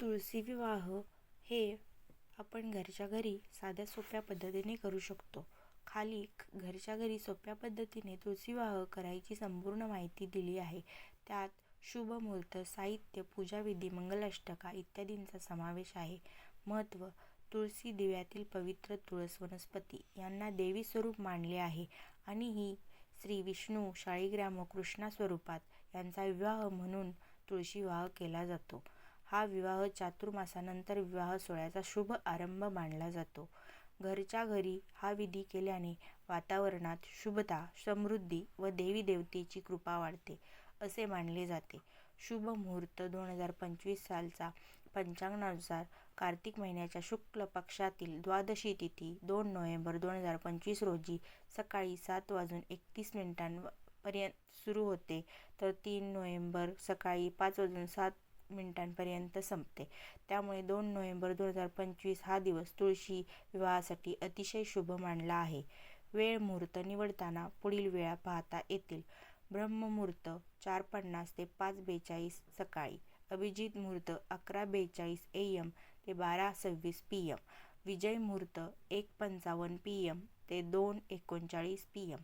तुळशी विवाह हे आपण घरच्या घरी साध्या सोप्या पद्धतीने करू शकतो. खाली घरच्या घरी सोप्या पद्धतीने तुळशी विवाह करायची संपूर्ण माहिती दिली आहे. त्यात शुभ मुहूर्त, साहित्य, पूजाविधी, मंगलाष्टका इत्यादींचा समावेश आहे. महत्त्व तुळशी दिव्यातील पवित्र तुळस वनस्पती यांना देवी स्वरूप मानले आहे आणि ही श्री विष्णू, शाळीग्राम व कृष्णा स्वरूपात यांचा विवाह म्हणून तुळशी विवाह केला जातो. हा विवाह चातुर्मासानंतर विवाह सोहळ्याचा शुभ आरंभ मानला जातो. घरच्या घरी हा विधी केल्याने वातावरणात शुभता, समृद्धी व देवी-देवतेची कृपा वाढते, असे मानले जाते. शुभ मुहूर्त दोन हजार पंचवीस सालचा पंचांगानुसार कार्तिक महिन्याच्या शुक्ल पक्षातील द्वादशी तिथी दोन नोव्हेंबर दोन हजार पंचवीस रोजी सकाळी सात वाजून एकतीस मिनिटांपर्यंत सुरू होते तर तीन नोव्हेंबर सकाळी पाच वाजून सात मिनिटांपर्यंत संपते. त्यामुळे दोन नोव्हेंबर दोन हजार पंचवीस हा दिवस तुळशी विवाहासाठी अतिशय शुभ मानला आहे. वेळ मुहूर्त निवडताना पुढील वेळा पाहता येतील. ब्रह्ममुहूर्त चार पन्नास ते पाच बेचाळीस सकाळी. अभिजित मुहूर्त अकरा बेचाळीस ए एम ते बारा सव्वीस पी एम विजय मुहूर्त एक पंचावन्न पी एम ते दोन एकोणचाळीस पी एम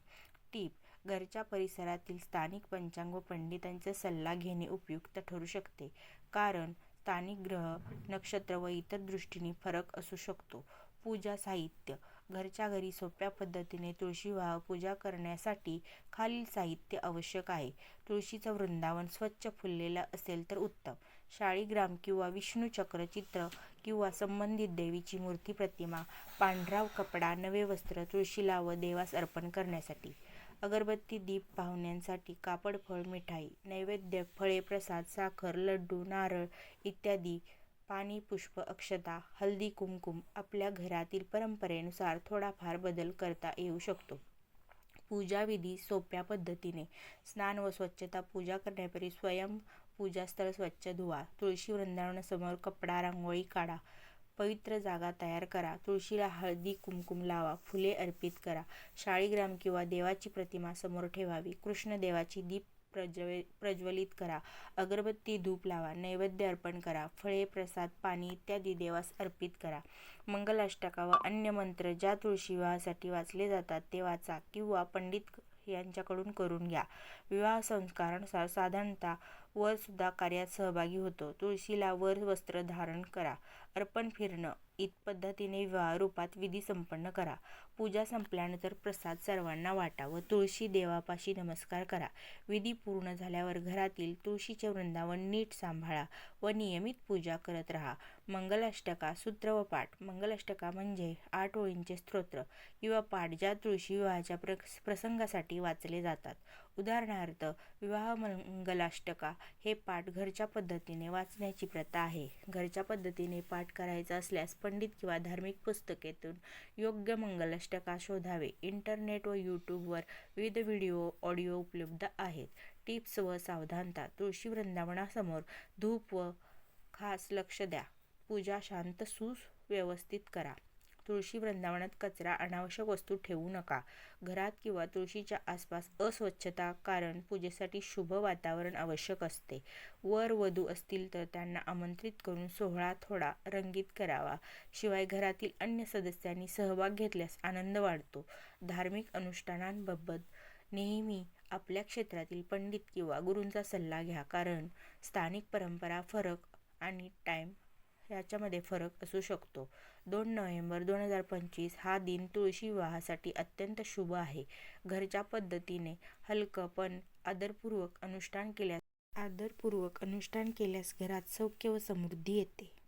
टीप: घरच्या परिसरातील स्थानिक पंचांग व पंडितांचा सल्ला घेणे उपयुक्त ठरू शकते, कारण स्थानिक ग्रह, नक्षत्र व इतर दृष्टीने फरक असू शकतो. पूजा साहित्य: घरच्या घरी सोप्या पद्धतीने तुळशी वाह पूजा करण्यासाठी खालील साहित्य आवश्यक आहे. तुळशीचं वृंदावन स्वच्छ फुललेलं असेल तर उत्तम. शाळीग्राम किंवा विष्णू चक्रचित्र किंवा संबंधित देवीची मूर्ती प्रतिमा. पांढरा कपडा, नवे वस्त्र तुळशीला व देवास अर्पण करण्यासाठी. अगरबत्ती, दीप, पाहुण्यांसाठी कापड, फळ, मिठाई, नैवेद्य, फळे, प्रसाद, साखर, लड्डू, नारळ इत्यादी पाणी, पुष्प, अक्षता, हल्दी कुमकुम आपल्या घरातील परंपरेनुसार थोडाफार बदल करता येऊ शकतो. पूजाविधी सोप्या पद्धतीने स्नान व स्वच्छता पूजा करण्यापूर्वी स्वयं पूजास्थळ स्वच्छ धुवा. तुळशी वृंदावनासमोर कपडा, रांगोळी काढा. पवित्र जागा तयार करा. तुळशीला हळदी कुमकुम लावा. फुले अर्पित करा. शाळीग्राम किंवा देवाची प्रतिमा समोर ठेवावी. कृष्ण दीप दीप प्रज्वलित करा. अगरबत्ती, धूप लावा. नैवेद्य अर्पण करा. फळे, प्रसाद, पाणी इत्यादी देवास अर्पित करा. मंगलाष्टका व अन्य मंत्र ज्या तुळशी विवाहासाठी वाचले जातात ते वाचा किंवा पंडित यांच्याकडून करून घ्या. विवाह संस्कारानुसार साधारणतः वर सुद्धा कार्यात सहभागी होतो. तुळशीला वर वस्त्र धारण करा. अर्पण फिरणं इत पद्धतीने विवाह रूपात विधी संपन्न करा. पूजा संपल्यानंतर प्रसाद सर्वांना वाटा व तुळशी देवापाशी नमस्कार करा. विधी पूर्ण झाल्यावर घरातील तुळशीचे वृंदावन नीट सांभाळा व नियमित पूजा करत राहा. मंगलाष्टका सूत्र व पाठ मंगलाष्टका म्हणजे आठ ओळींचे स्तोत्र किंवा पाठ ज्या तुळशी विवाहाच्या प्रसंगासाठी वाचले जातात. उदाहरणार्थ, विवाह मंगलाष्टका हे पाठ घरच्या पद्धतीने वाचण्याची प्रथा आहे. घरच्या पद्धतीने पाठ करायचा असल्यास पंडित किंवा धार्मिक पुस्तकेतून योग्य मंगलाष्टका शोधावे. इंटरनेट व यूट्यूबवर विविध व्हिडिओ, ऑडिओ उपलब्ध आहेत. टिप्स व सावधानता तुळशी वृंदावनासमोर धूप व खास लक्ष द्या. पूजा शांत, सुव्यवस्थित करा. तुळशी वृंदावनात कचरा, अनावश्यक वस्तू ठेवू नका. घरात किंवा तुळशीच्या आसपास अस्वच्छता कारण पूजेसाठी शुभ वातावरण आवश्यक असते. वर-वधू असतील तर त्यांना आमंत्रित करून सोहळा थोडा रंगीत करावा. शिवाय घरातील अन्य सदस्यांनी सहभाग घेतल्यास आनंद वाढतो. धार्मिक अनुष्ठानांबाबत नेहमी आपल्या क्षेत्रातील पंडित किंवा गुरूंचा सल्ला घ्या कारण स्थानिक परंपरा, फरक आणि टाईम याच्यामध्ये फरक असू शकतो. दोन नोव्हेंबर दोन हजार पंचवीस हा दिन तुळशी विवाहासाठी अत्यंत शुभ आहे. घरच्या पद्धतीने हलकं पण आदरपूर्वक अनुष्ठान केल्यास आदरपूर्वक अनुष्ठान केल्यास घरात सौख्य व समृद्धी येते.